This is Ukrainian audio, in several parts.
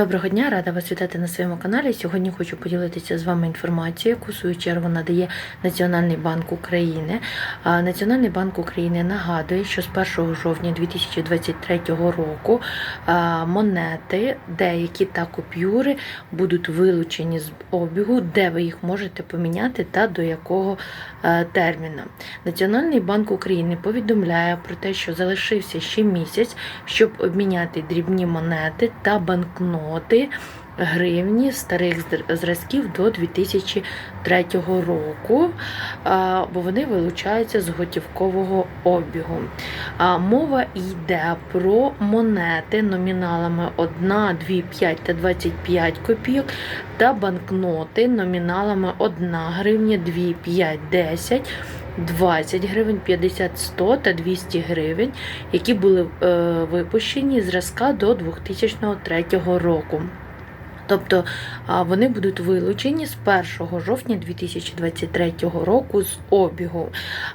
Доброго дня, рада вас вітати на своєму каналі. Сьогодні хочу поділитися з вами інформацією, яку в свою чергу надає Національний банк України. Національний банк України нагадує, що з 1 жовтня 2023 року монети, деякі та купюри будуть вилучені з обігу, де ви їх можете поміняти та до якого терміну. Національний банк України повідомляє про те, що залишився ще місяць, щоб обміняти дрібні монети та банкноти гривні старих зразків до 2003 року, бо вони вилучаються з готівкового обігу. Мова йде про монети номіналами 1, 2, 5 та 25 копійок та банкноти номіналами 1 гривня, 2, 5, 10. 20 гривень, 50, 100 та 200 гривень, які були е, випущені зразка до 2003 року. Тобто вони будуть вилучені з 1 жовтня 2023 року з обігу.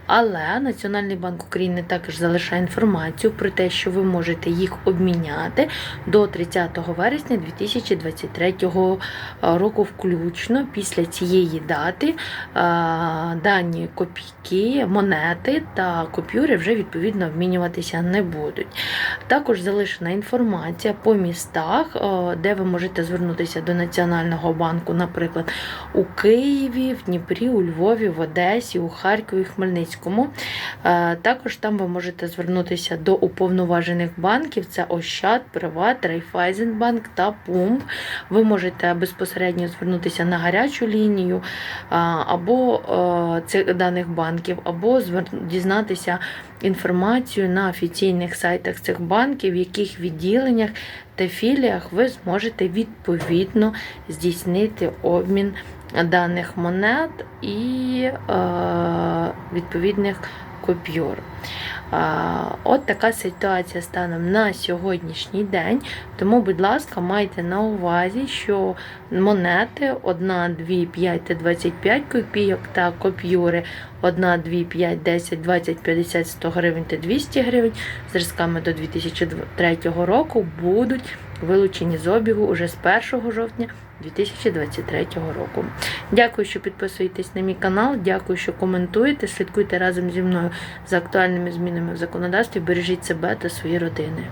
Але Національний банк України також залишає інформацію про те, що ви можете їх обміняти до 30 вересня 2023 року включно. Після цієї дати дані копійки, монети та купюри вже відповідно обмінюватися не будуть. Також залишена інформація по містах, де ви можете звернутися до Національного банку, наприклад, у Києві, в Дніпрі, у Львові, в Одесі, у Харкові, Хмельницькому. Е, Також там ви можете звернутися до уповноважених банків: це Ощад, Приват, Райфайзенбанк та Пумп. Ви можете безпосередньо звернутися на гарячу лінію або е, цих даних банків, або дізнатися інформацію на офіційних сайтах цих банків, в яких відділеннях та філіях ви зможете відповідно здійснити обмін даних монет і е, відповідних купюр. От така ситуація станом на сьогоднішній день. Тому, будь ласка, майте на увазі, що монети 1, 2, 5 та 25 копійок та копюри 1, 2, 5, 10, 20, 50, 100 гривень та 200 гривень зразками до 2003 року будуть вилучені з обігу уже з 1 жовтня 2023 року. Дякую, що підписуєтесь на мій канал. Дякую, що коментуєте. Слідкуйте разом зі мною за актуальними змінами в законодавстві. Бережіть себе та свої родини.